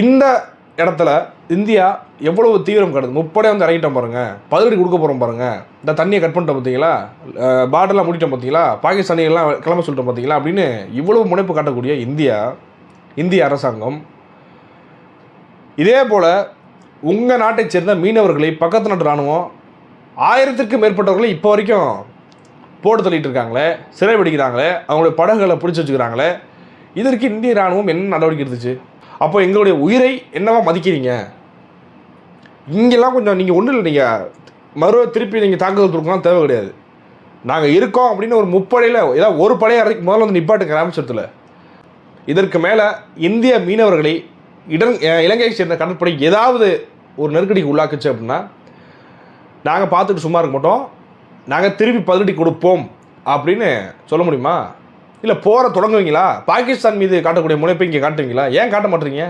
இந்த இடத்துல இந்தியா எவ்வளவு தீவிரம் காட்டுது முப்படையே வந்து இறங்கிட்டோம் பாருங்க. பதிலடி கொடுக்க போகிறோம் பாருங்க. இந்த தண்ணியை கட் பண்ணிட்டோம் பார்த்தீங்களா பார்டர்லாம் முடிட்டோம் பார்த்தீங்களா பாகிஸ்தானியெல்லாம் கிளம்ப சொல்லிட்டோம் பார்த்தீங்களா அப்படின்னு இவ்வளவு முனைப்பு காட்டக்கூடிய இந்தியா இந்திய அரசாங்கம். இதே போல் உங்கள் நாட்டைச் சேர்ந்த மீனவர்களை பக்கத்து நாட்டு இராணுவம் ஆயிரத்திற்கும் மேற்பட்டவர்களை இப்போ வரைக்கும் போட்டு தள்ளிட்டு இருக்காங்களே சிறை பிடிக்கிறாங்களே அவங்களுடைய படகுகளை பிடிச்சி வச்சுக்கிறாங்களே இதற்கு இந்திய இராணுவம் என்ன நடவடிக்கை எடுத்துச்சு? அப்போ எங்களுடைய உயிரை என்னவா மதிக்கிறீங்க? இங்கெல்லாம் கொஞ்சம் நீங்கள் ஒன்றும் இல்லை நீங்கள் மறு திருப்பி நீங்கள் தாக்குதல் கொடுக்கலாம் தேவை கிடையாது. நாங்கள் இருக்கோம் அப்படின்னு ஒரு முப்படையில் ஏதாவது ஒரு படையை இறக்கி முதல்ல வந்து நிப்பாட்டுங்க ராமேஸ்வரத்தில். இதற்கு மேலே இந்திய மீனவர்களை இடன் இலங்கையை சேர்ந்த கடற்படை ஏதாவது ஒரு நெருக்கடிக்கு உள்ளாக்குச்சு அப்படின்னா நாங்கள் பார்த்துட்டு சும்மா இருக்க மாட்டோம். நாங்கள் திருப்பி பதிலடி கொடுப்போம் அப்படின்னு சொல்ல முடியுமா? இல்லை போற தொடங்குவீங்களா? பாகிஸ்தான் மீது காட்டக்கூடிய முனைப்பை இங்கே காட்டுவீங்களா ஏன் காட்ட மாட்டீங்க